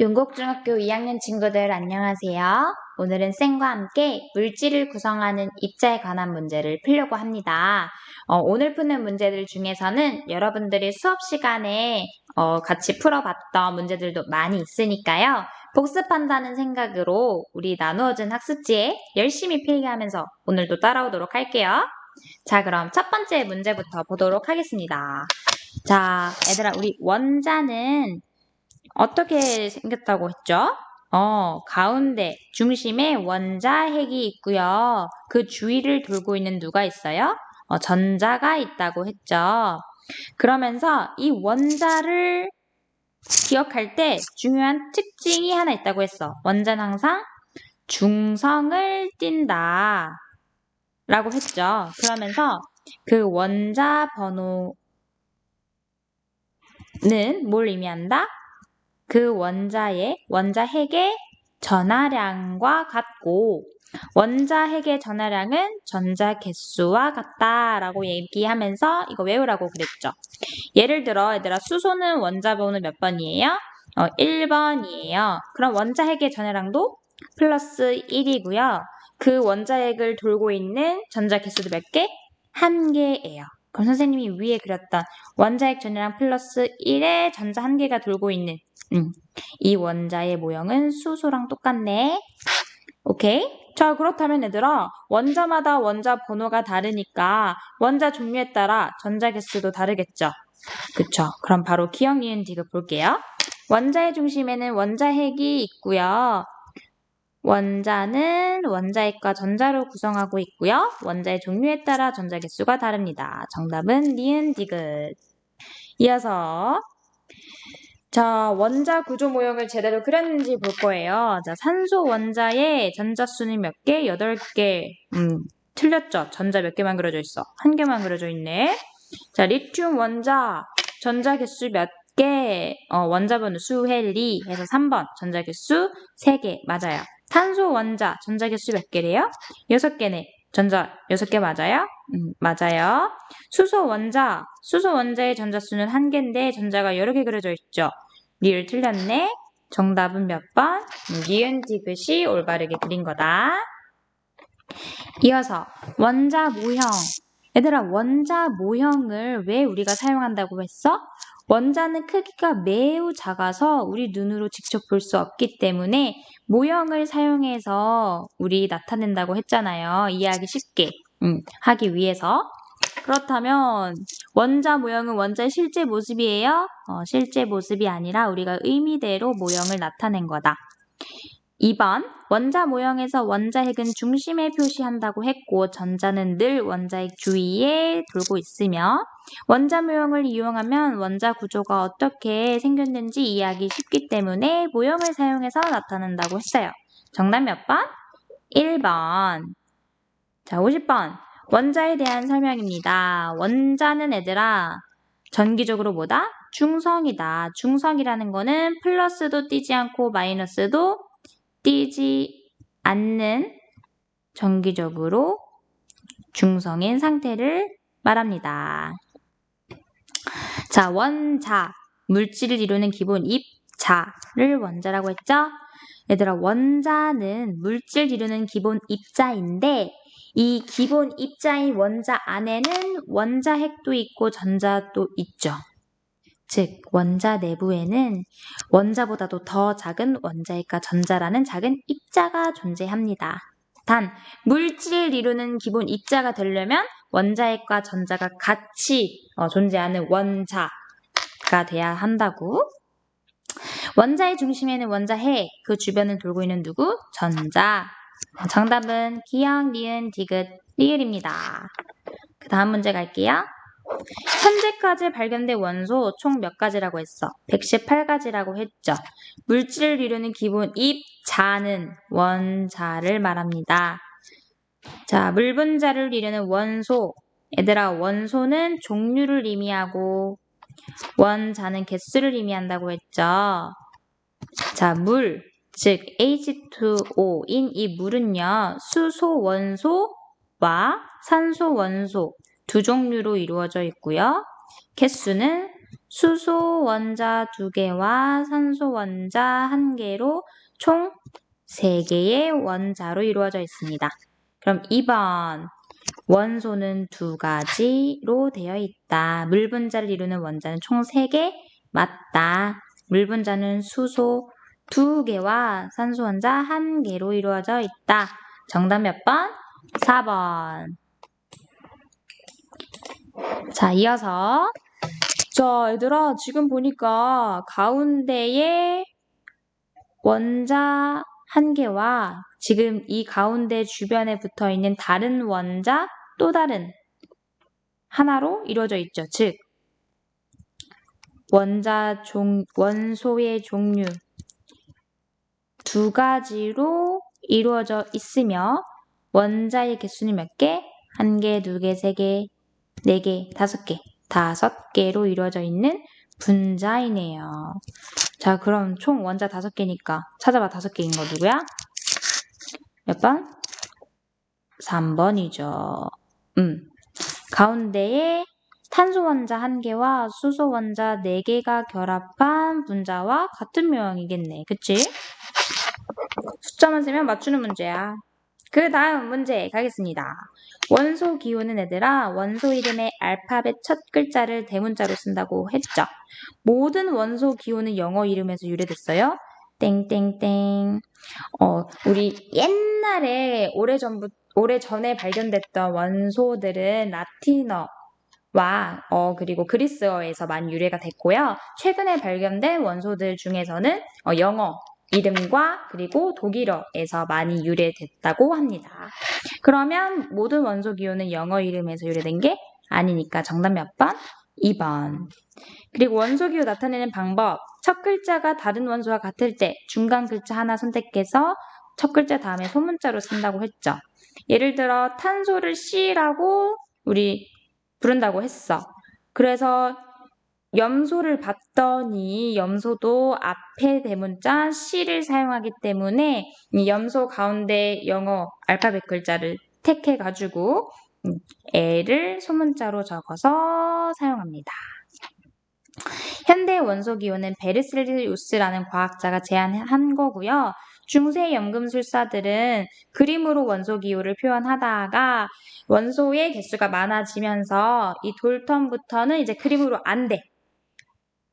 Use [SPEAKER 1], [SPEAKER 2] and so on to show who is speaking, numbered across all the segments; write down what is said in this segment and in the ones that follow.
[SPEAKER 1] 용곡중학교 2학년 친구들 안녕하세요. 오늘은 쌤과 함께 물질을 구성하는 입자에 관한 문제를 풀려고 합니다. 어, 오늘 푸는 문제들 중에서는 여러분들이 수업 시간에 어, 같이 풀어봤던 문제들도 많이 있으니까요. 복습한다는 생각으로 우리 나누어진 학습지에 열심히 필기하면서 오늘도 따라오도록 할게요. 자, 그럼 첫 번째 문제부터 보도록 하겠습니다. 자, 얘들아, 우리 원자는 어떻게 생겼다고 했죠? 어, 가운데 중심에 원자 핵이 있고요. 그 주위를 돌고 있는 누가 있어요? 어, 전자가 있다고 했죠. 그러면서 이 원자를 기억할 때 중요한 특징이 하나 있다고 했어. 원자는 항상 중성을 띈다. 라고 했죠. 그러면서 그 원자 번호는 뭘 의미한다? 그 원자의 원자 핵의 전하량과 같고 원자 핵의 전하량은 전자 개수와 같다라고 얘기하면서 이거 외우라고 그랬죠. 예를 들어 얘들아 수소는 원자 번호 몇 번이에요? 어, 1번이에요. 그럼 원자 핵의 전하량도 플러스 1이고요. 그 원자 핵을 돌고 있는 전자 개수도 몇 개? 한 개예요. 그럼 선생님이 위에 그렸던 원자핵 전하량 플러스 1에 전자 한 개가 돌고 있는 음, 이 원자의 모형은 수소랑 똑같네. 오케이? 자, 그렇다면 얘들아, 원자마다 원자 번호가 다르니까 원자 종류에 따라 전자 개수도 다르겠죠? 그쵸? 그럼 바로 기억, 니은, 디귿 볼게요. 원자의 중심에는 원자 핵이 있고요. 원자는 원자핵과 전자로 구성하고 있고요. 원자의 종류에 따라 전자 개수가 다릅니다. 정답은 니은, 디귿. 이어서 자, 원자 구조 모형을 제대로 그렸는지 볼 거예요. 자, 산소 원자의 전자 수는 몇 개? 8개. 음, 틀렸죠? 전자 몇 개만 그려져 있어? 한 개만 그려져 있네. 자, 리튬 원자 전자 개수 몇 개? 어, 원자 번호 수헬리 해서 3번. 전자 개수 3개. 맞아요. 탄소 원자 전자 개수 몇 개래요? 6개네. 전자 6개 맞아요? 음, 맞아요. 수소 원자, 수소 원자의 전자수는 한 개인데 전자가 여러 개 그려져 있죠. 리을 틀렸네. 정답은 몇 번? 니은 디귿이 올바르게 그린 거다. 이어서 원자 모형. 얘들아 원자 모형을 왜 우리가 사용한다고 했어? 원자는 크기가 매우 작아서 우리 눈으로 직접 볼 수 없기 때문에 모형을 사용해서 우리 나타낸다고 했잖아요. 이해하기 쉽게 음, 하기 위해서. 그렇다면 원자 모형은 원자의 실제 모습이에요? 어, 실제 모습이 아니라 우리가 의미대로 모형을 나타낸 거다. 2번 원자 모형에서 원자 핵은 중심에 표시한다고 했고 전자는 늘 원자 핵 주위에 돌고 있으며 원자 모형을 이용하면 원자 구조가 어떻게 생겼는지 이해하기 쉽기 때문에 모형을 사용해서 나타낸다고 했어요. 정답 몇 번? 1번. 자, 50번. 원자에 대한 설명입니다. 원자는 애들아 전기적으로 뭐다? 중성이다. 중성이라는 거는 플러스도 띄지 않고 마이너스도 띄지 않는 정기적으로 중성인 상태를 말합니다. 자, 원자, 물질을 이루는 기본 입자를 원자라고 했죠? 얘들아, 원자는 물질 이루는 기본 입자인데 이 기본 입자인 원자 안에는 원자 핵도 있고 전자도 있죠. 즉 원자 내부에는 원자보다도 더 작은 원자핵과 전자라는 작은 입자가 존재합니다. 단 물질을 이루는 기본 입자가 되려면 원자핵과 전자가 같이 어, 존재하는 원자가 돼야 한다고. 원자의 중심에는 원자핵, 그 주변을 돌고 있는 누구? 전자. 정답은 기억, 니은, 디귿, 리을입니다. 그 다음 문제 갈게요. 현재까지 발견된 원소 총 몇 가지라고 했어? 118가지라고 했죠. 물질을 이루는 기본 입 자는 원자를 말합니다. 자, 물 분자를 이루는 원소. 얘들아, 원소는 종류를 의미하고 원자는 개수를 의미한다고 했죠. 자, 물, 즉 H2O인 이 물은요. 수소 원소와 산소 원소 두 종류로 이루어져 있고요. 개수는 수소 원자 2개와 산소 원자 1개로 총 3개의 원자로 이루어져 있습니다. 그럼 2번 원소는 두 가지로 되어 있다. 물 분자를 이루는 원자는 총 3개 맞다. 물 분자는 수소 2개와 산소 원자 1개로 이루어져 있다. 정답 몇 번? 4번. 자, 이어서 자, 얘들아, 지금 보니까 가운데에 원자 한 개와 지금 이 가운데 주변에 붙어 있는 다른 원자 또 다른 하나로 이루어져 있죠. 즉, 원자 종, 원소의 종류 두 가지로 이루어져 있으며 원자의 개수는 몇 개? 한 개, 두 개, 세 개, 네 개, 다섯 개. 다섯 개로 이루어져 있는 분자이네요. 자, 그럼 총 원자 다섯 개니까 찾아봐 다섯 개인 거 누구야? 몇 번? 3번이죠. 음. 가운데에 탄소 원자 한 개와 수소 원자 네 개가 결합한 분자와 같은 모양이겠네. 그치? 숫자만 세면 맞추는 문제야. 그 다음 문제 가겠습니다. 원소 기호는 얘들아 원소 이름의 알파벳 첫 글자를 대문자로 쓴다고 했죠. 모든 원소 기호는 영어 이름에서 유래됐어요. 땡땡땡. 어, 우리 옛날에 오래전부 오래전에 발견됐던 원소들은 라틴어 와, 어, 그리고 그리스어에서 많이 유래가 됐고요. 최근에 발견된 원소들 중에서는 어, 영어, 이름과 그리고 독일어에서 많이 유래됐다고 합니다. 그러면 모든 원소 기호는 영어 이름에서 유래된 게 아니니까 정답 몇 번? 2번. 그리고 원소 기호 나타내는 방법. 첫 글자가 다른 원소와 같을 때 중간 글자 하나 선택해서 첫 글자 다음에 소문자로 쓴다고 했죠. 예를 들어 탄소를 C라고 우리 부른다고 했어. 그래서 염소를 봤더니 염소도 앞에 대문자 C를 사용하기 때문에 이 염소 가운데 영어 알파벳 글자를 택해 가지고 L을 소문자로 적어서 사용합니다. 현대 원소 기호는 베르셀리우스라는 과학자가 제안한 거고요. 중세 염금술사들은 그림으로 원소 기호를 표현하다가 원소의 개수가 많아지면서 이 돌턴부터는 이제 그림으로 안 돼.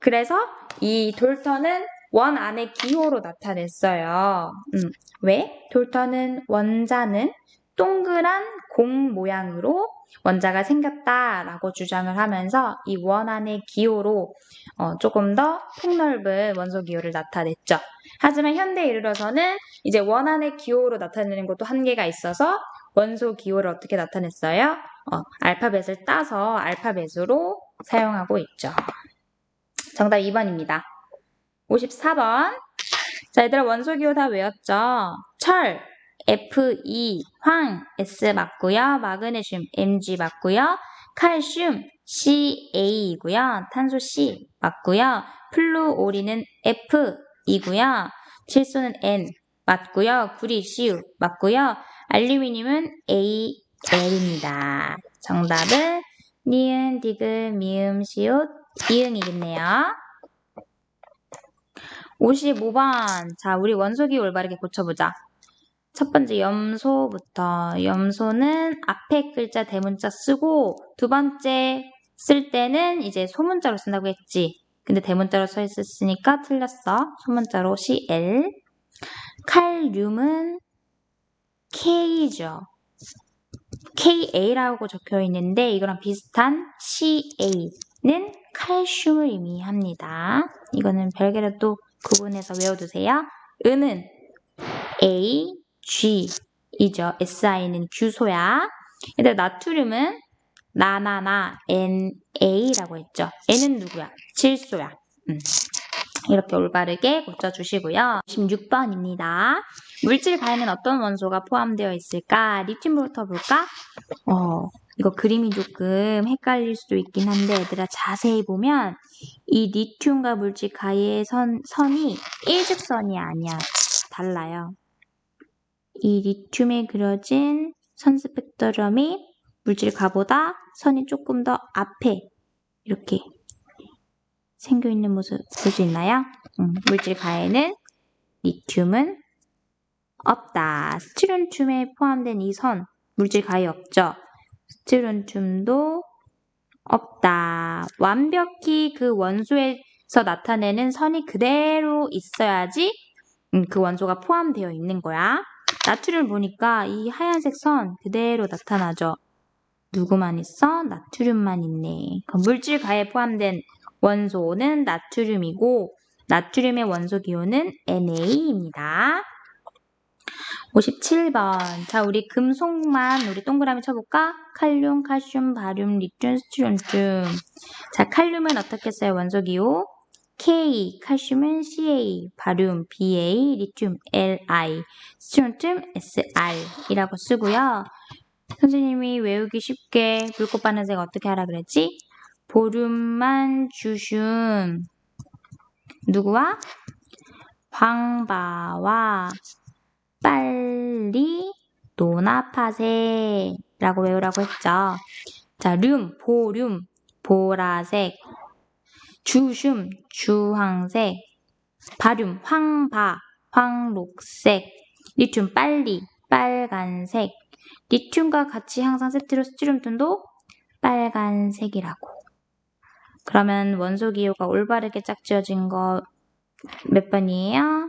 [SPEAKER 1] 그래서 이 돌턴은 원 안의 기호로 나타냈어요. 음, 왜? 돌턴은 원자는 동그란 공 모양으로 원자가 생겼다라고 주장을 하면서 이 원 안의 기호로 어, 조금 더 폭넓은 원소 기호를 나타냈죠. 하지만 현대에 이르러서는 이제 원 안의 기호로 나타내는 것도 한계가 있어서 원소 기호를 어떻게 나타냈어요? 어, 알파벳을 따서 알파벳으로 사용하고 있죠. 정답 2번입니다. 54번. 자, 얘들아 원소 기호 다 외웠죠? 철, Fe, 황, S 맞고요. 마그네슘, Mg 맞고요. 칼슘, Ca이고요. 탄소 C 맞고요. 플루오리는 F이고요. 질소는 N 맞고요. 구리, Cu 맞고요. 알루미늄은 AL입니다. 정답은 니은, 디귿, 미음, 시옷, 이응이겠네요. 55번. 자, 우리 원소기 올바르게 고쳐보자. 첫 번째 염소부터. 염소는 앞에 글자 대문자 쓰고 두 번째 쓸 때는 이제 소문자로 쓴다고 했지. 근데 대문자로 써 있었으니까 틀렸어. 소문자로 CL. 칼륨은 K죠. KA라고 적혀 있는데 이거랑 비슷한 CA 는 칼슘을 의미합니다. 이거는 별개로 또 구분해서 외워두세요. 은은 A, G 이죠. SI는 규소야. 얘들 나트륨은 나나나 NA라고 했죠. N은 누구야? 질소야. 음. 이렇게 올바르게 고쳐주시고요. 16번입니다. 물질 가에는 어떤 원소가 포함되어 있을까? 리튬부터 볼까? 어, 이거 그림이 조금 헷갈릴 수도 있긴 한데 얘들아 자세히 보면 이 리튬과 물질 가의 선, 선이 일직선이 아니야. 달라요. 이 리튬에 그려진 선 스펙트럼이 물질 가보다 선이 조금 더 앞에 이렇게 생겨 있는 모습 볼 수 있나요? 음, 물질 가에는 리튬은 없다. 스티론튬에 포함된 이 선 물질 가에 없죠. 스티론튬도 없다. 완벽히 그 원소에서 나타내는 선이 그대로 있어야지 음, 그 원소가 포함되어 있는 거야. 나트륨을 보니까 이 하얀색 선 그대로 나타나죠. 누구만 있어? 나트륨만 있네. 물질 가에 포함된 원소는 나트륨이고 나트륨의 원소 기호는 Na입니다. 57번. 자, 우리 금속만 우리 동그라미 쳐볼까? 칼륨, 칼슘, 바륨, 리튬, 스티론튬. 자, 칼륨은 어떻게 써요? 원소 기호? K, 칼슘은 Ca, 바륨 Ba, 리튬 Li, 스티론튬 Sr이라고 쓰고요. 선생님이 외우기 쉽게 불꽃 반응색 어떻게 하라 그랬지? 보륨만 주슘 누구와? 황바와 빨리 논합하세 라고 외우라고 했죠. 자, 륨, 보륨, 보라색, 주슘, 주황색, 바륨, 황바, 황록색, 리튬, 빨리, 빨간색, 리튬과 같이 항상 세트로 스티륨톤도 빨간색이라고. 그러면 원소 기호가 올바르게 짝지어진 거 몇 번이에요?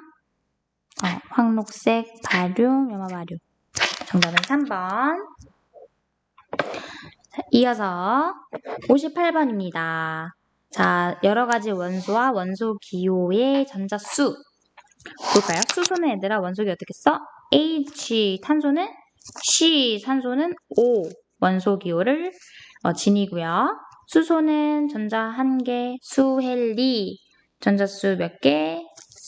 [SPEAKER 1] 어, 황록색, 바륨, 염화 바륨. 정답은 3번. 자, 이어서 58번입니다. 자, 여러 가지 원소와 원소 기호의 전자수. 볼까요? 수소는 얘들아 원소기 어떻게 써? H, 탄소는 C, 산소는 O, 원소 기호를 어, 지니고요. 수소는 전자 한 개, 수헬리, 전자수 몇 개?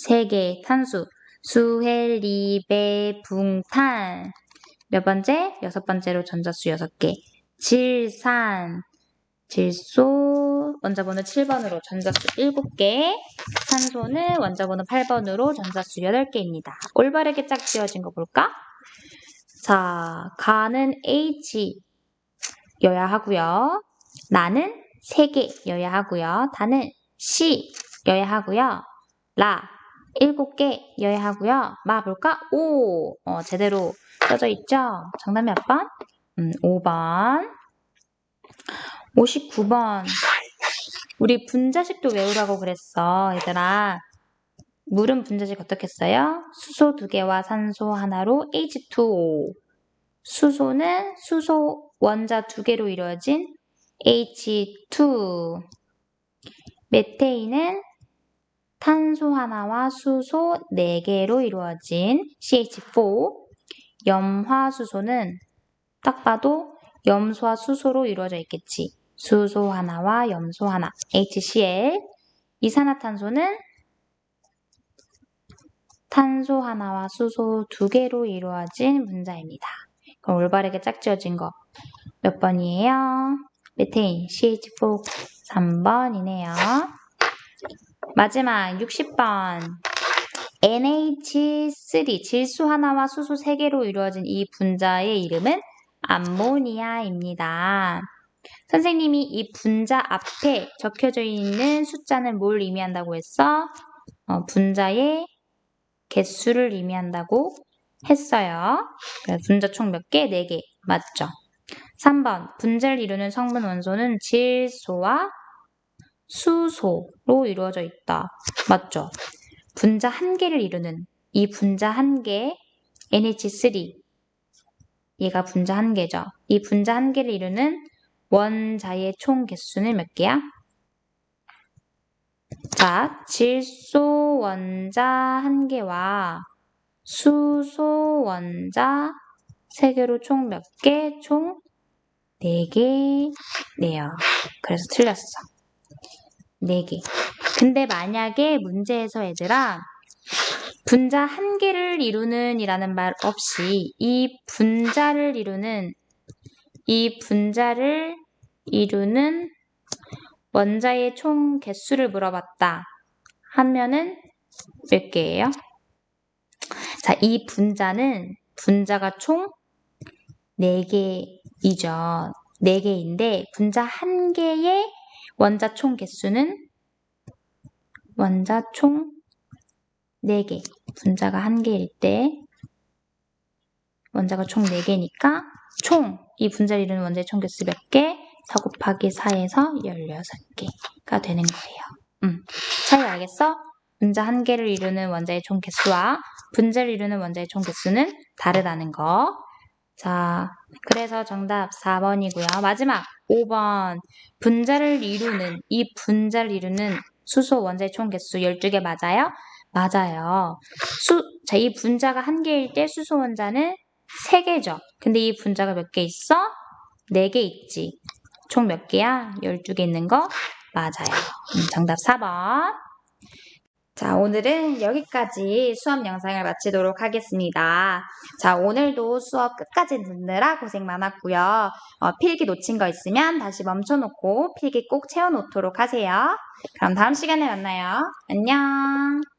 [SPEAKER 1] 세 개, 탄수, 수헬리, 배, 붕탄. 몇 번째? 여섯 번째로 전자수 여섯 개, 질산, 질소, 원자번호 7번으로 전자수 7개, 산소는 원자번호 8번으로 전자수 8개입니다. 올바르게 짝 지어진 거 볼까? 자, 가는 H여야 하고요. 나는 3개여야 하고요. 다는 C여야 하고요. 라 7개여야 하고요. 마 볼까? 오 어, 제대로 써져 있죠? 정답이 몇 번? 음, 5번. 59번. 우리 분자식도 외우라고 그랬어, 얘들아. 물은 분자식 어떻게 써요? 수소 두 개와 산소 하나로 H2O. 수소는 수소 원자 두 개로 이루어진 H2. 메테인은 탄소 하나와 수소 네 개로 이루어진 CH4. 염화수소는 딱 봐도 염소와 수소로 이루어져 있겠지. 수소 하나와 염소 하나, HCl. 이산화탄소는 탄소 하나와 수소 두 개로 이루어진 분자입니다. 그럼 올바르게 짝지어진 거 몇 번이에요? 메테인 CH4 3번이네요. 마지막 60번 NH3 질소 하나와 수소 세 개로 이루어진 이 분자의 이름은 암모니아입니다. 선생님이 이 분자 앞에 적혀져 있는 숫자는 뭘 의미한다고 했어? 어, 분자의 개수를 의미한다고 했어요. 분자 총 몇 개? 4개. 맞죠? 3번. 분자를 이루는 성분 원소는 질소와 수소로 이루어져 있다. 맞죠? 분자 한 개를 이루는 이 분자 한 개, NH3. 얘가 분자 한 개죠. 이 분자 한 개를 이루는 원자의 총 개수는 몇 개야? 자, 질소 원자 한 개와 수소 원자 세 개로 총 몇 개? 총 네 개네요. 그래서 틀렸어. 네 개. 근데 만약에 문제에서 얘들아 분자 한 개를 이루는 이라는 말 없이 이 분자를 이루는 이 분자를 이루는 원자의 총 개수를 물어봤다 하면은 몇 개예요? 자, 이 분자는 분자가 총 4개이죠. 4개인데 분자 한 개의 원자 총 개수는 원자 총 4개. 분자가 1개일 때 원자가 총 4개니까 총 이 분자를 이루는 원자의 총 개수 몇 개? 4 곱하기 4에서 16개가 되는 거예요. 음, 차이 알겠어? 분자 한 개를 이루는 원자의 총 개수와 분자를 이루는 원자의 총 개수는 다르다는 거. 자, 그래서 정답 4번이고요. 마지막 5번. 분자를 이루는, 이 분자를 이루는 수소 원자의 총 개수 12개 맞아요? 맞아요. 수, 자, 이 분자가 한 개일 때 수소 원자는 3개죠. 근데 이 분자가 몇 개 있어? 4개 있지. 총 몇 개야? 12개 있는 거? 맞아요. 음, 정답 4번. 자, 오늘은 여기까지 수업 영상을 마치도록 하겠습니다. 자, 오늘도 수업 끝까지 듣느라 고생 많았고요. 어, 필기 놓친 거 있으면 다시 멈춰놓고 필기 꼭 채워놓도록 하세요. 그럼 다음 시간에 만나요. 안녕.